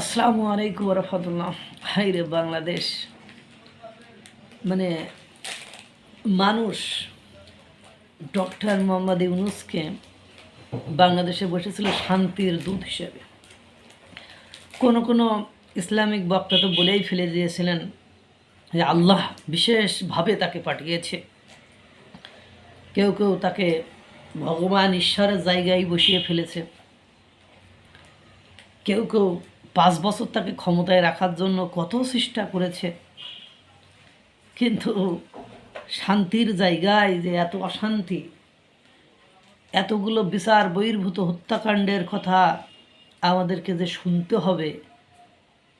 আসসালামু আলাইকুম রহমতুল্লাহ। হাই রে বাংলাদেশ। মানে মানুষ ডক্টর মোহাম্মদ ইউনুসকে বাংলাদেশে বসেছিল শান্তির দূত হিসেবে। কোনো কোনো ইসলামিক বক্তা তো বলেই ফেলে দিয়েছিলেন যে আল্লাহ বিশেষভাবে তাকে পাঠিয়েছে। কেউ কেউ তাকে ভগবান ঈশ্বরের জায়গায় বসিয়ে ফেলেছে। কেউ কেউ পাঁচ বছর তাকে ক্ষমতায় রাখার জন্য কত চেষ্টা করেছে। কিন্তু শান্তির জায়গায় যে এত অশান্তি, এতগুলো বিচার বহির্ভূত হত্যাকাণ্ডের কথা আমাদেরকে যে শুনতে হবে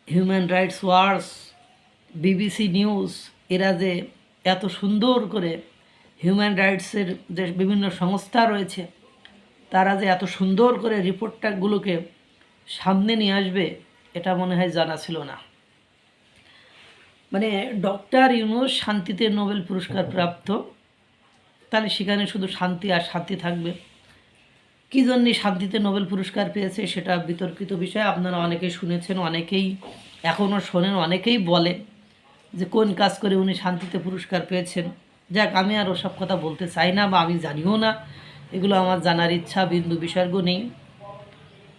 human rights wars BBC news এরা যে এত সুন্দর করে হিউম্যান রাইটসের যে বিভিন্ন সংস্থা রয়েছে, তারা যে এত সুন্দর করে রিপোর্টটাগুলোকে সামনে নিয়ে আসবে, এটা মনে হয় জানা ছিল না। মানে ডক্টর ইউনুস শান্তিতে নোবেল পুরস্কার প্রাপ্ত, তাহলে সেখানে শুধু শান্তি আর শান্তি থাকবে। কী জন্যে শান্তিতে নোবেল পুরস্কার পেয়েছে সেটা বিতর্কিত বিষয়, আপনারা অনেকেই শুনেছেন, অনেকেই এখনও শোনেন, অনেকেই বলে যে কোন কাজ করে উনি শান্তিতে পুরস্কার পেয়েছেন। যাক, আমি আর ওসব কথা বলতে চাই না বা আমি জানিও না, এগুলো আমার জানার ইচ্ছা, বিন্দু বিসর্গ নেই।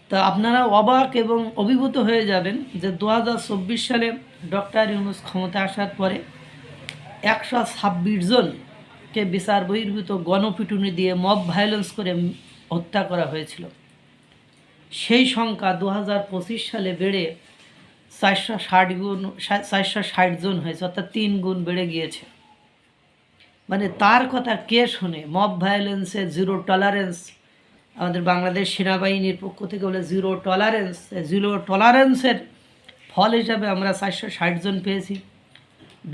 তা আপনারা অবাক এবং অভিভূত হয়ে যাবেন যে দু হাজার চব্বিশ সালে ডক্টর ইউনুস ক্ষমতা আসার পরে একশো ছাব্বিশ জনকে বিচার বহির্ভূত গণপিটুনি দিয়ে মব ভায়োলেন্স করে হত্যা করা হয়েছিল। সেই সংখ্যা দু হাজার পঁচিশ সালে বেড়ে চারশো ষাট গুণ, চারশো ষাট জন হয়েছে, অর্থাৎ তিন গুণ বেড়ে গিয়েছে। মানে তার কথা কে শোনে? মব ভায়োলেন্সে জিরো টলারেন্স আমাদের বাংলাদেশ সেনাবাহিনীর পক্ষ থেকে বলে জিরো টলারেন্স জিরো টলারেন্সের ফল হিসাবে আমরা চারশো ষাট জন পেয়েছি।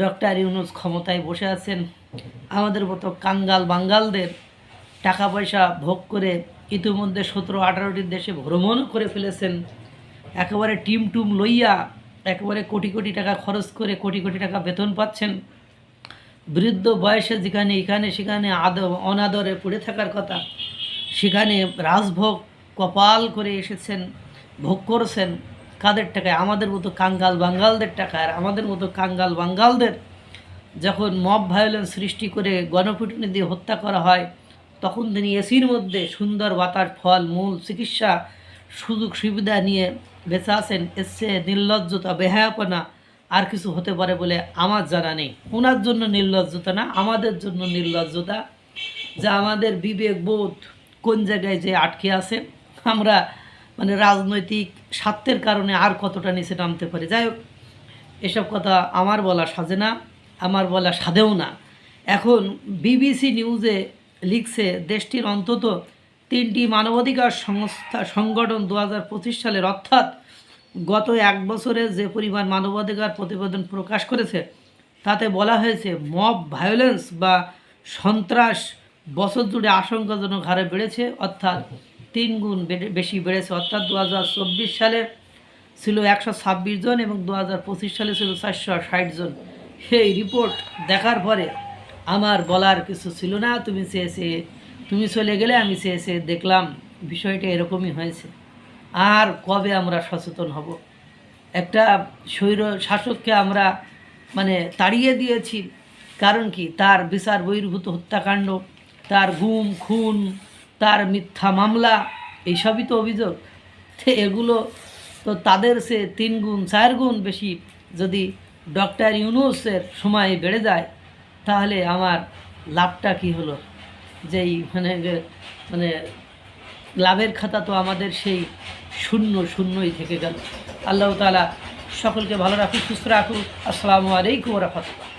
ডক্টর ইউনুস ক্ষমতায় বসে আছেন। আমাদের মতো কাঙ্গাল বাঙ্গালদের টাকা পয়সা ভোগ করে ইতিমধ্যে সতেরো আঠারোটি দেশে ভ্রমণ করে ফেলেছেন। একেবারে টিম টুম লইয়া একেবারে কোটি কোটি টাকা খরচ করে কোটি কোটি টাকা বেতন পাচ্ছেন। বৃদ্ধ বয়সে যেখানে এখানে সেখানে আদ অনাদরে পড়ে থাকার কথা। সেখানে রাজভোগ কপাল করে এসেছেন, ভোগ করছেন কাদের টাকায়? আমাদের মতো কাঙ্গাল বাঙ্গালদের টাকায়। আর আমাদের মতো কাঙ্গাল বাঙ্গালদের যখন মব ভায়োলেন্স সৃষ্টি করে গণপিটুনি দিয়ে হত্যা করা হয়, তখন তিনি এসির মধ্যে সুন্দর বাতার, ফল, মূল, চিকিৎসা সুযোগ সুবিধা নিয়ে বেঁচে আছেন। এসছে নির্লজ্জতা, বেহায়াপনা, আর কিছু হতে পারে বলে আমার জানা নেই। ওনার জন্য নির্লজ্জতা না, আমাদের জন্য নির্লজ্জতা, যা আমাদের বিবেক বোধ কোন জায়গায় যে আটকে আছে, আমরা মানে রাজনৈতিক স্বার্থের কারণে আর কতটা নিচে নামতে পারি। যাই হোক, এসব কথা আমার বলা সাজে না, আমার বলা সাধেও না। এখন বিবিসি নিউজে লিখছে, দেশটির অন্তত তিনটি মানবাধিকার সংস্থা, সংগঠন দু হাজার পঁচিশ সালের অর্থাৎ গত এক বছরে যে পরিমাণ মানবাধিকার প্রতিবেদন প্রকাশ করেছে, তাতে বলা হয়েছে, মব ভায়োলেন্স বা সন্ত্রাস বছর জুড়ে আশঙ্কাজনক হারে বেড়েছে, অর্থাৎ তিন গুণ বেশি বেড়েছে। অর্থাৎ দু হাজার চব্বিশ সালে ছিল একশো ছাব্বিশ জন এবং দু হাজার পঁচিশ সালে ছিল চারশো ষাট জন। সেই রিপোর্ট দেখার পরে আমার বলার কিছু ছিল না। তুমি চেয়েছে তুমি চলে গেলে আমি চেয়েছে দেখলাম বিষয়টা এরকমই হয়েছে। আর কবে আমরা সচেতন হব? একটা স্বৈর শাসককে আমরা মানে তাড়িয়ে দিয়েছি। কারণ কি? তার বিচার বহির্ভূত হত্যাকাণ্ড তার গুম, খুন, তার মিথ্যা মামলা, এইসবই তো অভিযোগ। এগুলো তো তাদের সে তিন গুণ, চার গুণ বেশি। যদি ডক্টর ইউনুসের সময় বেড়ে যায়, তাহলে আমার লাভটা কি হলো? যেই মানে মানে লাভের খাতা তো আমাদের সেই শূন্য শূন্যই থেকে গেল। আল্লাহ তালা সকলকে ভালো রাখুক, সুস্থ রাখুক। আসসালামু আলাইকুম রহমতুল্লাহ।